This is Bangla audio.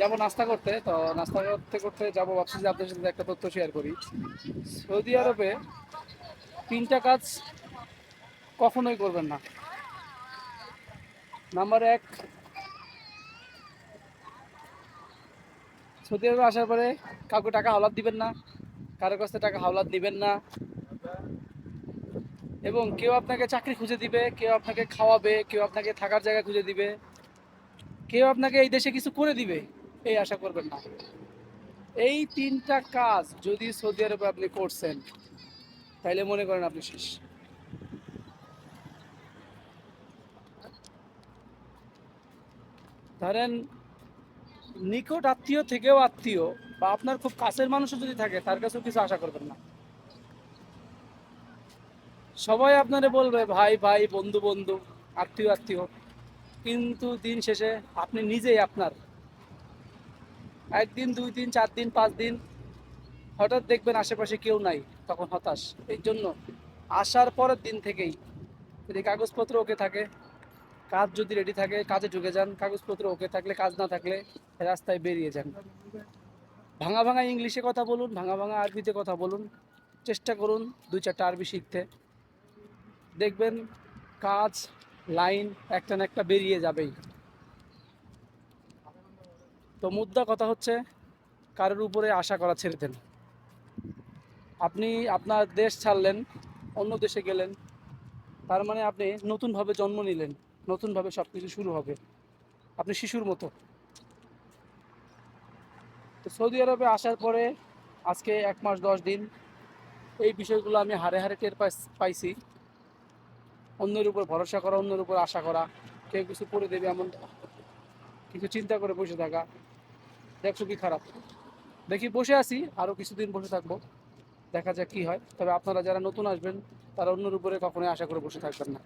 যাব নাস্তা করতে, তো নাস্তা করতে করতে যাব, ভাবছি যে আপনাদের সাথে একটা তথ্য শেয়ার করি। সৌদি আরবে তিনটা কাজ কখনোই করবেন না। নাম্বার এক, সৌদি আরবে আসার পরে কাউকে টাকা হাওলাত দিবেন না, কারও কাছে টাকা হাওলাত দিবেন না। এবং কেউ আপনাকে চাকরি খুঁজে দিবে, কেউ আপনাকে খাওয়াবে, কেউ আপনাকে থাকার জায়গা খুঁজে দিবে, কেউ আপনাকে এই দেশে কিছু করে দিবে। এই আশা করবেন না। এই তিনটা কাজ যদি সৌদি আরবে আপনি করছেন, তাইলে মনে করেন আপনি শেষ। ধরেন, নিকট আত্মীয় থেকেও আত্মীয় বা আপনার খুব কাছের মানুষও যদি থাকে, তার কাছেও কিছু আশা করবেন না। সবাই আপনারে বলবে, ভাই ভাই, বন্ধু বন্ধু, আত্মীয় আত্মীয়। কিন্তু দিন শেষে আপনি নিজেই আপনার একদিন, দুই দিন, চার দিন, পাঁচ দিন হঠাৎ দেখবেন আশেপাশে কেউ নাই, তখন হতাশ। এই জন্য আসার পরের দিন থেকেই যদি কাগজপত্র ওকে থাকে, কাজ যদি রেডি থাকে, কাজে ঢুকে যান, কাগজপত্র ওকে থাকলে, কাজ না থাকলে রাস্তায় বেরিয়ে যান। ভাঙা ভাঙা ইংলিশে কথা বলুন, ভাঙা ভাঙা আরবিতে কথা বলুন, চেষ্টা করুন দুই চারটা আরবি শিখতে। দেখবেন কাজ, লাইন একটা না একটা বেরিয়ে যাবেই। তো মুদ্রা কথা হচ্ছে, কারোর উপরে আশা করা ছেড়ে দেন। আপনি আপনার দেশ ছাড়লেন, অন্য দেশে গেলেন, তার মানে আপনি নতুনভাবে জন্ম নিলেন, নতুনভাবে সব কিছু শুরু হবে। আপনি শিশুর মতো। তো সৌদি আরবে আসার পরে আজকে এক মাস দশ দিন এই বিষয়গুলো আমি হারে হারে টের পাইছি। অন্যের উপর ভরসা করা, অন্যের উপর আশা করা, কেউ কিছু করে দেবে এমন কিছু চিন্তা করে বসে থাকা। দেখছ কি খারাপ? দেখি বসে আছি আরও কিছুদিন বসে থাকব। দেখা যাক কি হয়। তবে আপনারা যারা নতুন আসবেন, তারা অন্যের উপরে কখনোই আশা করে বসে থাকবেন না।